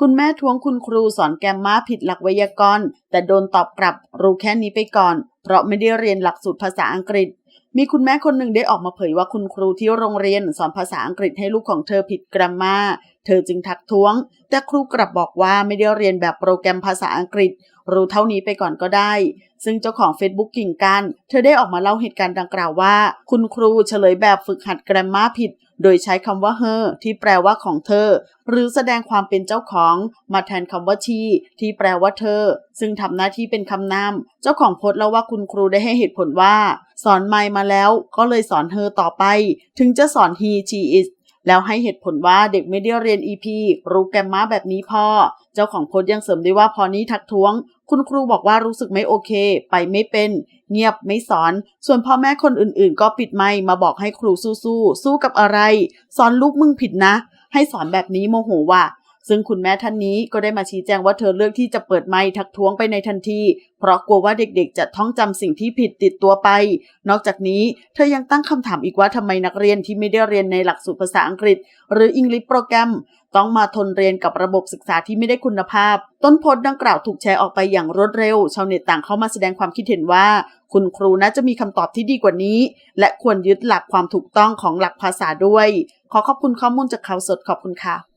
คุณแม่ท้วงคุณครูสอนแกมมาผิดหลักไวยากรณ์ แต่โดนตอบกลับรู้แค่นี้ไปก่อน เพราะไม่ได้เรียนหลักสูตรภาษาอังกฤษ มีคุณแม่คนหนึ่งได้ออกมาเผยว่าคุณครูที่โรงเรียนสอนภาษาอังกฤษให้ลูกของเธอผิดกราฟมาเธอจึงทักท้วง แต่ครูกลับบอกว่าไม่ได้เรียนแบบโปรแกรมภาษาอังกฤษ รู้เท่านี้ไปก่อนก็ได้ ซึ่งเจ้าของ Facebook กิ่งกัน เธอได้ออกมาเล่าเหตุการณ์ดังกล่าวว่า คุณครูเฉลยแบบฝึกหัดกรมมาผิด โดยใช้คำว่า her ที่แปลว่าของเธอ หรือแสดงความเป็นเจ้าของ มาแทนคำว่า she ที่แปลว่าเธอ ซึ่งทำหน้าที่เป็นคำนามเจ้าของโพสต์เล่าว่าคุณครูได้ให้เหตุผลว่า สอนไม่มาแล้วก็เลยสอนเธอต่อไป ถึงจะสอน he she is แล้วให้เหตุผลว่าเด็กไม่ได้เรียน EP รู้แกมมาแบบนี้พ่อ เจ้าของโพสยังเสริมด้วยว่าพอนี้ทักท้วง คุณครูบอกว่ารู้สึกไม่โอเค ไปไม่เป็น เงียบไม่สอน ส่วนพ่อแม่คนอื่นๆ ก็ปิดไมค์มาบอกให้ครูสู้ๆสู้กับอะไร สอนลูกมึงผิดนะ ให้สอนแบบนี้โมโหว่ะ ซึ่งคุณแม่ท่านนี้ก็ได้มาชี้แจงว่าเธอเลือกที่จะเปิดไมค์ทักท้วงไปในทันที เพราะกลัวว่าเด็กๆ จะท่องจำสิ่งที่ผิดติดตัวไป นอกจากนี้เธอยังตั้งคำถามอีกว่าทำไมนักเรียนที่ไม่ได้เรียนในหลักสูตรภาษาอังกฤษ หรือ English โปรแกรม ต้องมาทนเรียนกับระบบศึกษาที่ไม่ได้คุณภาพ ต้นโพสต์ดังกล่าวถูกแชร์ออกไปอย่างรวดเร็ว ชาวเน็ตต่างเข้ามาแสดงความคิดเห็นว่า คุณครูน่าจะมีคำตอบที่ดีกว่านี้ และควรยึดหลักความถูกต้องของหลักภาษาด้วย ขอขอบคุณข้อมูลจากข่าวสดขอบคุณค่ะ